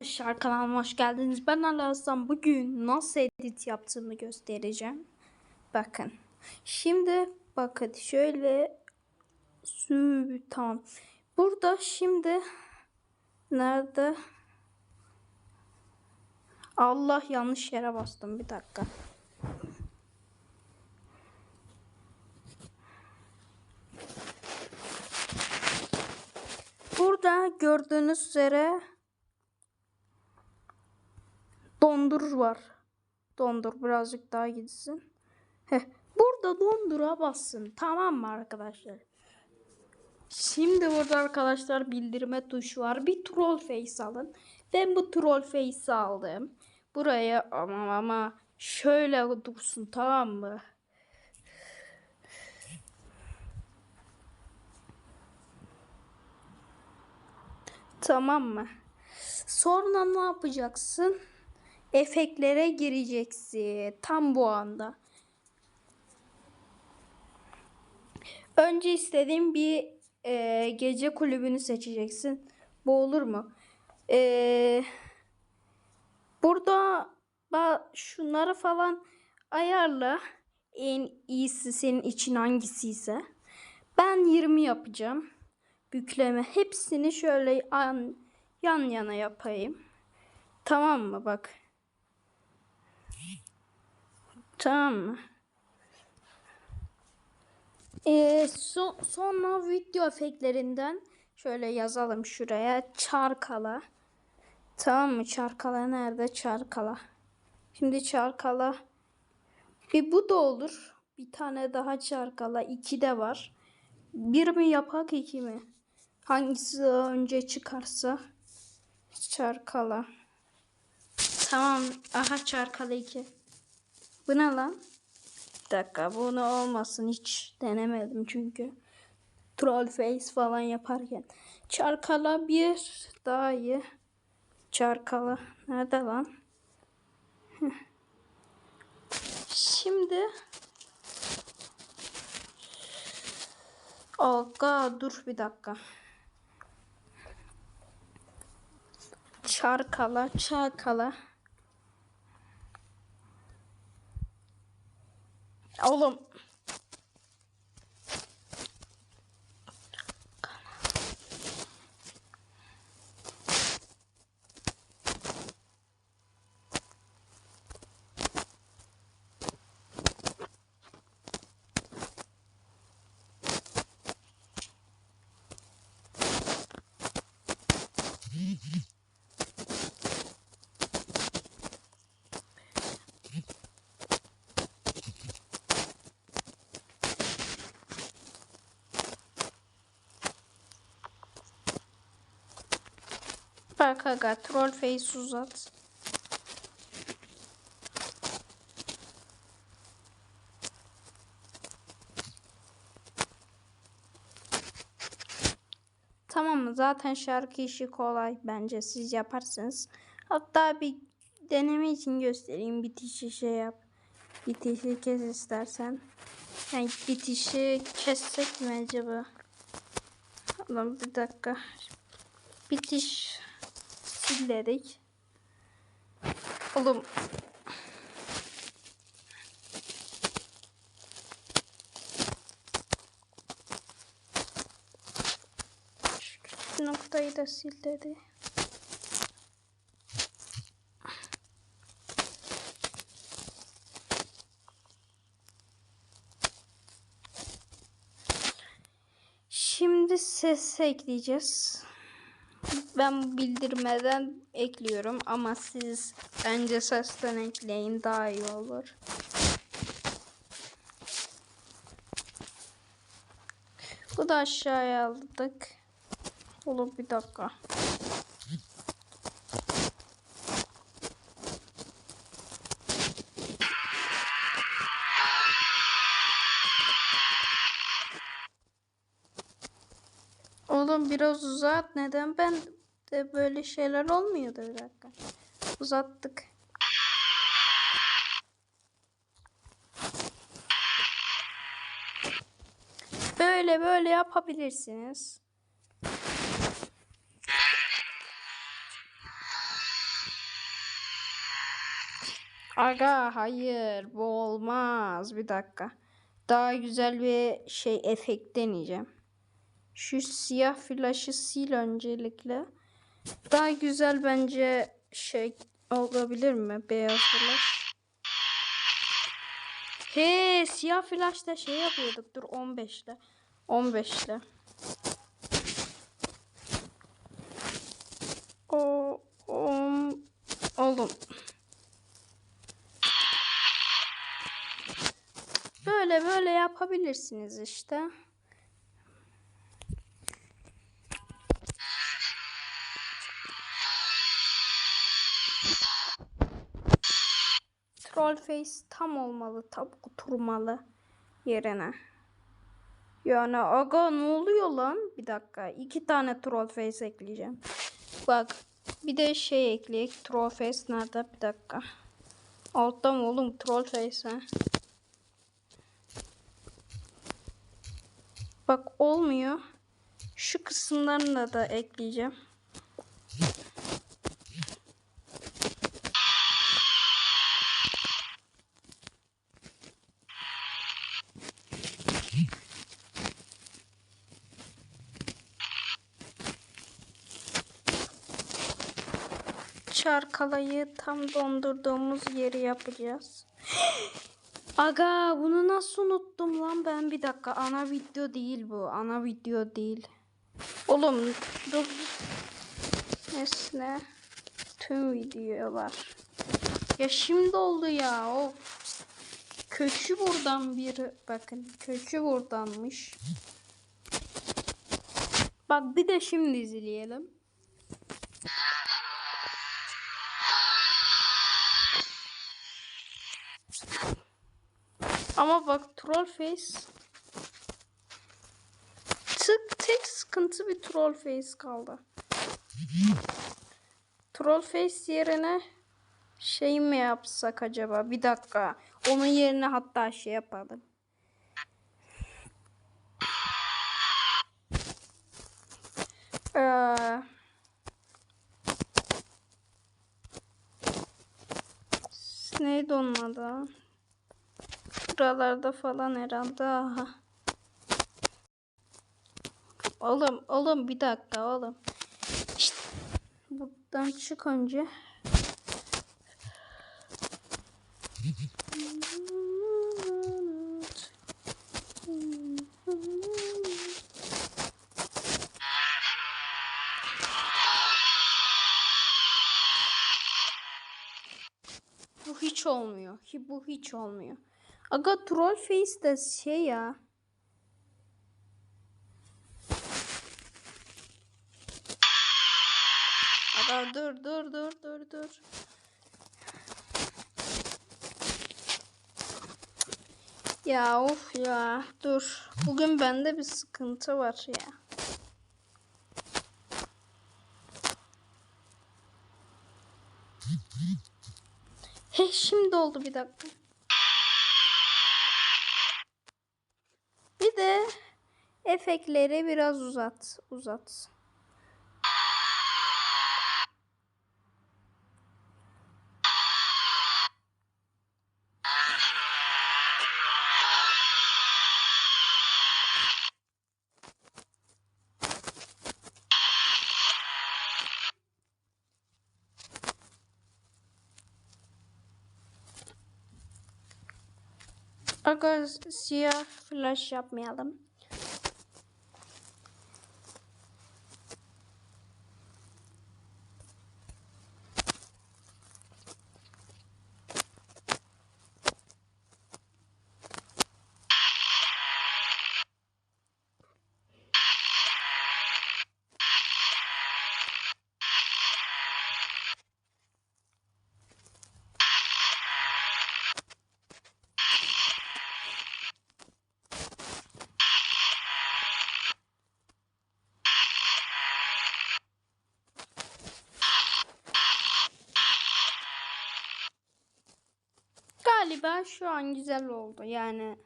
Arkadaşlar kanalıma hoş geldiniz. Ben Ali Hasan. Bugün nasıl edit yaptığımı göstereceğim. Bakın. Şimdi bakın şöyle Sü- tamam. Burada şimdi nerede? Allah yanlış yere bastım bir dakika. Burada gördüğünüz üzere dondur var. Dondur birazcık daha gitsin. Heh, burada dondura bassın. Tamam mı arkadaşlar? Şimdi burada arkadaşlar bildirme tuşu var. Bir troll face alın. Ben bu troll face'i aldım. Buraya ama ama şöyle dursun tamam mı? Tamam mı? Sonra ne yapacaksın? Efektlere gireceksin. Tam bu anda. Önce istediğim bir e, gece kulübünü seçeceksin. Bu olur mu? E, burada ba- şunları falan ayarla. En iyisi senin için hangisiyse. Ben 20 yapacağım. Bükleme. Hepsini şöyle an, yan yana yapayım. Tamam mı bak. Tamam mı? Ee, so- sonra video efektlerinden şöyle yazalım şuraya çarkala. Tamam mı? Çarkala nerede? Çarkala. Şimdi çarkala. Bir bu da olur. Bir tane daha çarkala. İki de var. Bir mi yapak iki mi? Hangisi önce çıkarsa çarkala. Tamam. Aha çarkala iki. Bu ne lan? Bir dakika bunu olmasın hiç denemedim çünkü. Troll face falan yaparken. Çarkala bir daha iyi. Çarkala. Nerede lan? Şimdi Aga dur bir dakika. Çarkala, çarkala. Oğlum. Bak aga troll face uzat. Tamam? Zaten şarkı işi kolay bence siz yaparsınız. Hatta bir deneme için göstereyim. Bitişi şey yap. Bitişi kes istersen. Yani bitişi kessek mi acaba? Ulan bir dakika. Bitiş sil dedik. Oğlum şu küçük noktayı da sil dedi. Şimdi ses ekleyeceğiz. Ben bildirmeden ekliyorum ama siz bence sesten ekleyin daha iyi olur. Bu da aşağıya aldık. Olur bir dakika. Oğlum biraz uzat. Neden ben de böyle şeyler olmuyordu bir dakika. Uzattık. Böyle böyle yapabilirsiniz. Aga hayır bu olmaz. Bir dakika. Daha güzel bir şey efekt deneyeceğim. Şu siyah flaşı sil öncelikle. Daha güzel bence şey olabilir mi? Beyaz flash. He siyah flash'ta şey yapıyorduk. Dur 15'le. 15'le. O, o oğlum. Böyle böyle yapabilirsiniz işte. Face tam olmalı, tam oturmalı yerine. Yani aga ne oluyor lan? Bir dakika. iki tane troll face ekleyeceğim. Bak bir de şey ekleyek. Troll face nerede? Bir dakika. Altta mı oğlum troll face ha? Bak olmuyor. Şu kısımlarını da ekleyeceğim. Çarkalayı tam dondurduğumuz yeri yapacağız. Aga bunu nasıl unuttum lan ben bir dakika ana video değil bu ana video değil. Oğlum dur. Nesne tüm videolar. Ya şimdi oldu ya o kökü buradan biri bakın kökü buradanmış. Bak bir de şimdi izleyelim. Ama bak troll face tık tek sıkıntı bir troll face kaldı. Troll face yerine şey mi yapsak acaba? Bir dakika. Onun yerine hatta şey yapalım. Ee, neydi onun adı? Buralarda falan herhalde. Aha. Oğlum, oğlum bir dakika oğlum. İşte buradan çık önce. Bu hiç olmuyor. Bu hiç olmuyor. Aga troll face de şey ya. Aga dur dur dur dur dur. Ya of ya dur. Bugün bende bir sıkıntı var ya. He şimdi oldu bir dakika. De efektleri biraz uzat. Uzat. Aga siyah flash yapmayalım. Galiba şu an güzel oldu yani.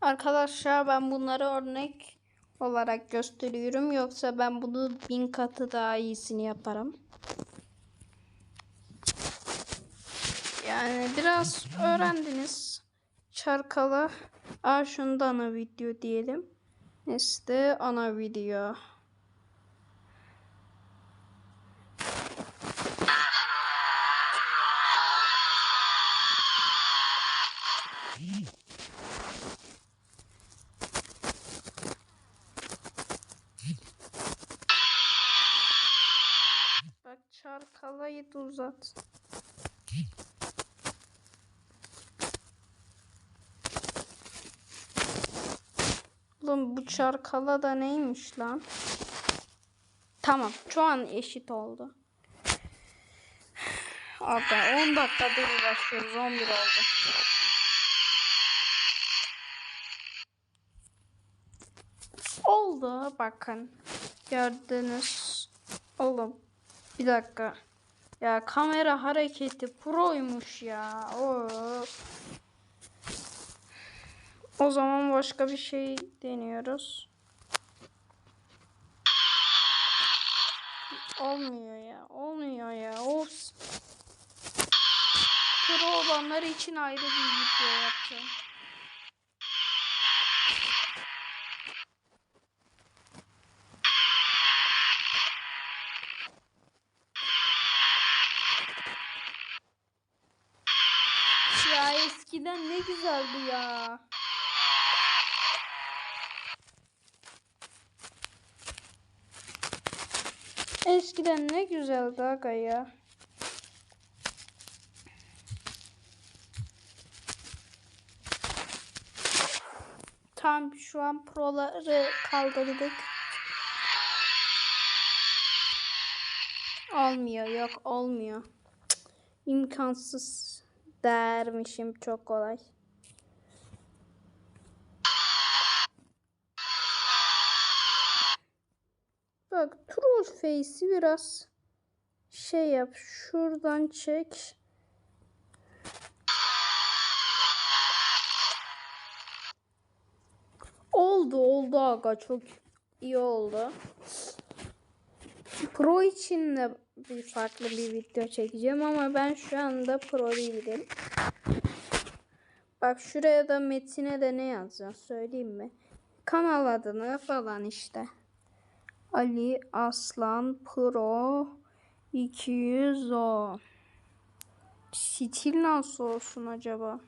Arkadaşlar ben bunları örnek olarak gösteriyorum. Yoksa ben bunu bin katı daha iyisini yaparım. Yani biraz öğrendiniz. Çarkala. Aa şunu da ana video diyelim. Neyse ana video. Bak çarkalayı da uzat. Oğlum bu çarkala da neymiş lan? Tamam şu an eşit oldu. Abi 10 dakikadır uğraşıyoruz 11 oldu. Oldu bakın. Gördünüz. Oğlum bir dakika. Ya kamera hareketi proymuş ya. Of. O zaman başka bir şey deniyoruz. Olmuyor ya. Olmuyor ya. Of. Pro olanlar için ayrı bir video yapacağım. Ya eskiden ne güzeldi ya. Eskiden ne güzeldi aga ya. Tam şu an proları kaldırdık. Olmuyor yok olmuyor. Cık, İmkansız dermişim çok kolay. Bak troll face'i biraz şey yap. Şuradan çek. Oldu oldu aga çok iyi oldu. Pro için de bir farklı bir video çekeceğim ama ben şu anda pro değilim. Bak şuraya da metine de ne yazacağım söyleyeyim mi? Kanal adını falan işte. Ali Aslan Pro 210. Stil nasıl olsun acaba?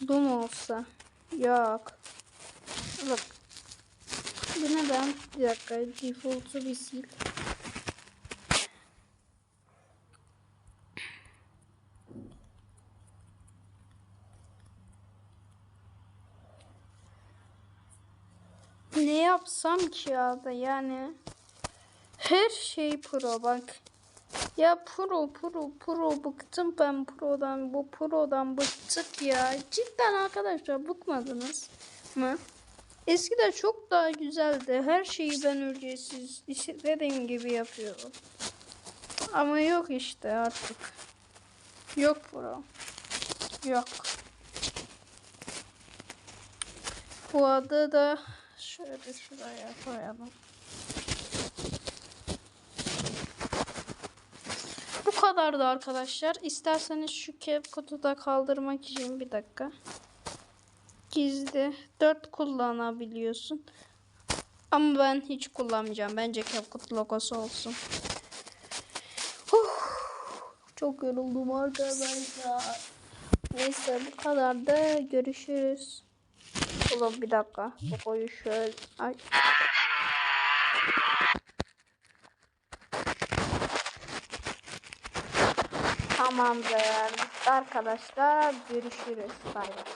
Bu mu olsa? Yok. Bak. Bu ne ben? Bir dakika. Default'u bir sil. Ne yapsam ki ya yani her şey pro bak. Ya pro pro pro bıktım ben prodan bu prodan bıktık ya. Cidden arkadaşlar bıkmadınız mı? Eskiden çok daha güzeldi. Her şeyi ben ücretsiz istediğim gibi yapıyorum. Ama yok işte artık. Yok pro. Yok. Bu adı da şöyle şuraya koyalım. Bu kadardı arkadaşlar. İsterseniz şu CapCut'u da kaldırmak için bir dakika. Gizli 4 kullanabiliyorsun. Ama ben hiç kullanmayacağım. Bence CapCut logosu olsun. Huh, çok yoruldum arkadaşlar. Neyse bu kadar da görüşürüz. Oğlum bir dakika. Logoyu şöyle... Ay. Tamamdır. Arkadaşlar görüşürüz. Bay bay.